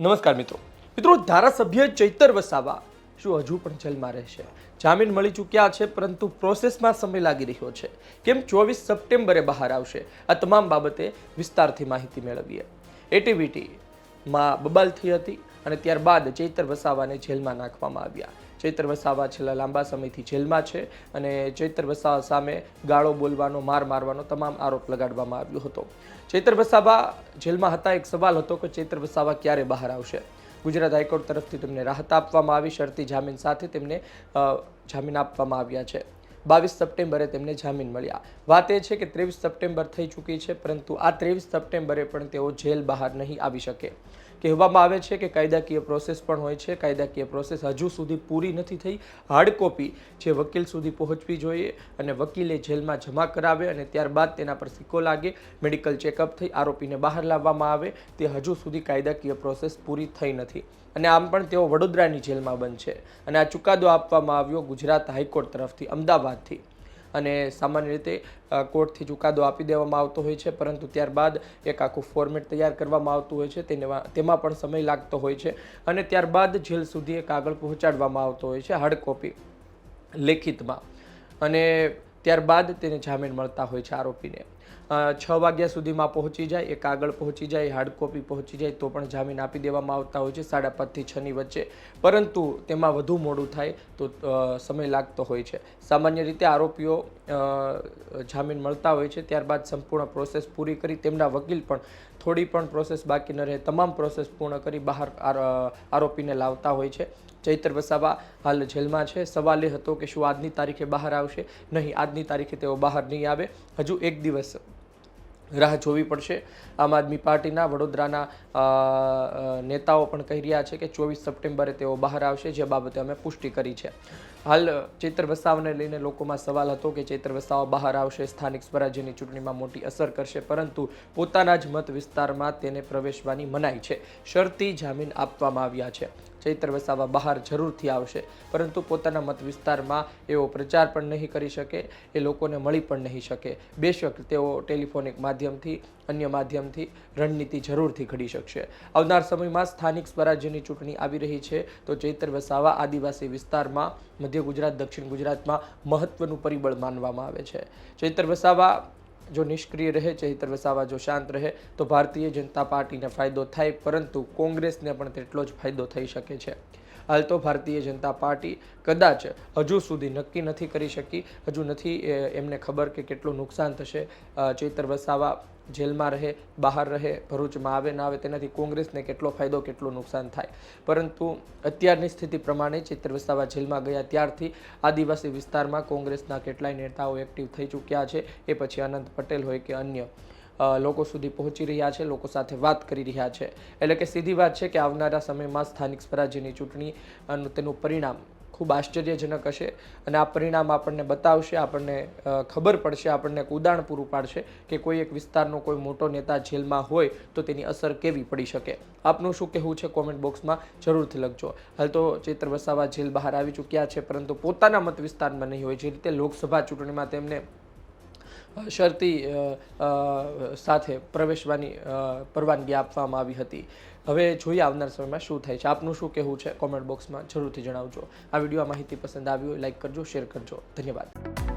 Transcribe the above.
નમસ્કાર મિત્રો. મિત્રો, ધારાસભ્ય ચૈતર વસાવા શું હજુ પણ જેલમાં રહેશે? જામીન મળી ચૂક્યા છે, પરંતુ પ્રોસેસમાં સમય લાગી રહ્યો છે. કેમ ચોવીસ સપ્ટેમ્બરે બહાર આવશે? આ તમામ બાબતે વિસ્તારથી માહિતી મેળવીએ. એટીવીટીમાં બબાલ થઈ હતી અને ત્યારબાદ ચૈતર વસાવાને જેલમાં નાખવામાં આવ્યા. ચૈતર વસાવા છેલ્લા લાંબા સમયથી જેલમાં છે અને ચૈતર વસાવા સામે ગાળો બોલવાનો, માર મારવાનો તમામ આરોપ લગાડવામાં આવ્યો હતો. ચૈતર વસાવા જેલમાં હતા. એક સવાલ હતો કે ચૈતર વસાવા ક્યારે બહાર આવશે? ગુજરાત હાઈકોર્ટ તરફથી તેમને રાહત આપવામાં આવી. શરતી જામીન સાથે તેમને જામીન આપવામાં આવ્યા છે. બાવીસ સપ્ટેમ્બરે તેમને જામીન મળ્યા. વાત એ છે કે ત્રેવીસ સપ્ટેમ્બર થઈ ચૂકી છે, પરંતુ આ ત્રેવીસ સપ્ટેમ્બરે પણ તેઓ જેલ બહાર નહીં આવી શકે. કહેવામાં આવે છે કે કાયદાકીય પ્રોસેસ પણ હોય છે. કાયદાકીય પ્રોસેસ હજુ સુધી પૂરી નથી થઈ. હાર્ડ કોપી જે વકીલ સુધી પહોંચવી જોઈએ અને વકીલે જેલમાં જમા કરાવે અને ત્યારબાદ તેના પર સિક્કો લાગે, મેડિકલ ચેકઅપ થઈ, આરોપીને બહાર લાવવામાં આવે, તે હજુ સુધી કાયદાકીય પ્રોસેસ પૂરી થઈ નથી. અને આમ પણ તેઓ વડોદરાની જેલમાં બંધ છે. અને આ ચુકાદો આપવામાં આવ્યો ગુજરાત હાઈકોર્ટ તરફથી, અમદાવાદથી. અને સામાન્ય રીતે કોર્ટથી ચુકાદો આપી દેવામાં આવતો હોય છે, પરંતુ ત્યારબાદ એક આખું ફોર્મેટ તૈયાર કરવામાં આવતું હોય છે, તેને તેમાં પણ સમય લાગતો હોય છે અને ત્યારબાદ જેલ સુધી એક આગળ પહોંચાડવામાં આવતો હોય છે હાર્ડ કોપી લેખિતમાં. અને ત્યારબાદ તેને જામીન મળતા હોય છે આરોપીને. છ વાગ્યા સુધીમાં પહોંચી જાય એ કાગળ પહોંચી જાય હાર્ડ કોપી પહોંચી જાય, તો પણ જામીન આપી દેવામાં આવતા હોય છે, સાડા પાંચથી છની વચ્ચે. પરંતુ તેમાં વધુ મોડું થાય તો સમય લાગતો હોય છે. સામાન્ય રીતે આરોપીઓ જામીન મળતા હોય છે, ત્યારબાદ સંપૂર્ણ પ્રોસેસ પૂરી કરી તેમના વકીલ પણ થોડી પણ પ્રોસેસ બાકી ન રહે, તમામ પ્રોસેસ પૂર્ણ કરી બહાર આર- આરોપીને લાવતા હોય છે. ચૈતર વસાવા હાલ જેલમાં છે. સવાલ એ હતો કે શું આજની તારીખે બહાર આવશે? નહીં, આજની તારીખે તેઓ બહાર નહીં આવે. હજુ એક દિવસ રાહ જોવી પડશે. આમ આદમી પાર્ટીના વડોદરાના નેતાઓ પણ કહી રહ્યા છે કે ચોવીસ સપ્ટેમ્બરે તેઓ બહાર આવશે, જે બાબતે અમે પુષ્ટિ કરી છે. હાલ ચૈત્ર વસાવને લઈને લોકોમાં સવાલ હતો કે ચૈત્ર વસાવ બહાર આવશે, સ્થાનિક સ્વરાજ્યની ચૂંટણીમાં મોટી અસર કરશે, પરંતુ પોતાના જ મત વિસ્તારમાં તેને પ્રવેશવાની મનાઈ છે. શરતી જામીન આપવામાં આવ્યા છે. ચૈત્ર વસાવા બહાર જરૂરથી આવશે. પરંતુ પોતાના મત વિસ્તારમાં એવો પ્રચાર પણ નહીં કરી શકે, એ લોકોને મળી પણ નહીં શકે. બેશક તેઓ ટેલિફોનિક માધ્યમથી, અન્ય માધ્યમથી રણનીતિ જરૂરથી ઘડી શકશે. આવનાર સમયમાં સ્થાનિક સ્વરાજ્યની ચૂંટણી આવી રહી છે, તો ચૈત્ર વસાવા આદિવાસી વિસ્તારમાં મધ્ય ગુજરાત, દક્ષિણ ગુજરાતમાં મહત્વનું પરિબળ માનવામાં આવે છે. ચૈત્ર વસાવા જો નિષ્ક્રિય રહે, ચૈત્ર વસાવા જો શાંત રહે, તો ભારતીય જનતા પાર્ટીને ફાયદો થાય, પરંતુ કોંગ્રેસને પણ તેટલો જ ફાયદો થઈ શકે છે. હાલ તો ભારતીય જનતા પાર્ટી કદાચ હજુ સુધી નક્કી નથી કરી શકી. હજુ નથી એમને ખબર કે કેટલું નુકસાન થશે. ચેતર વસાવા જેલમાં રહે, બહાર રહે, ભરૂચમાં આવે, ના આવે, તેનાથી કોંગ્રેસને કેટલો ફાયદો, કેટલું નુકસાન થાય. પરંતુ અત્યારની સ્થિતિ પ્રમાણે ચિત્ર વસાવા જેલમાં ગયા ત્યારથી આદિવાસી વિસ્તારમાં કોંગ્રેસના કેટલાય નેતાઓ એક્ટિવ થઈ ચૂક્યા છે. એ પછી અનંત પટેલ હોય કે અન્ય. લોકો સુધી પહોંચી રહ્યા છે, લોકો સાથે વાત કરી રહ્યા છે. એટલે કે સીધી વાત છે કે આવનારા સમયમાં સ્થાનિક સ્વરાજ્યની ચૂંટણી અને તેનું પરિણામ ખૂબ આશ્ચર્યજનક હશે અને આ પરિણામ આપણને બતાવશે, આપણને ખબર પડશે, આપણને એક ઉદાહરણ પૂરું પાડશે કે કોઈ એક વિસ્તારનો કોઈ મોટો નેતા જેલમાં હોય તો તેની અસર કેવી પડી શકે. આપનું શું કહેવું છે કોમેન્ટ બોક્સમાં જરૂરથી લખજો. હાલ તો ચિત્ર વસાવા જેલ બહાર આવી ચૂક્યા છે, પરંતુ પોતાના મત વિસ્તારમાં નહીં હોય. જે રીતે લોકસભા ચૂંટણીમાં તેમને શરતી સાથે પ્રવેશવાની પરવાનગી આપવામાં આવી હતી. હવે જોઈએ આવનાર સમયમાં શું થાય છે. આપનું શું કહેવું છે? કોમેન્ટ બોક્સમાં જરૂરથી જણાવજો. આ વીડિયો માહિતી પસંદ આવી હોય લાઇક કરજો, શેર કરજો. ધન્યવાદ.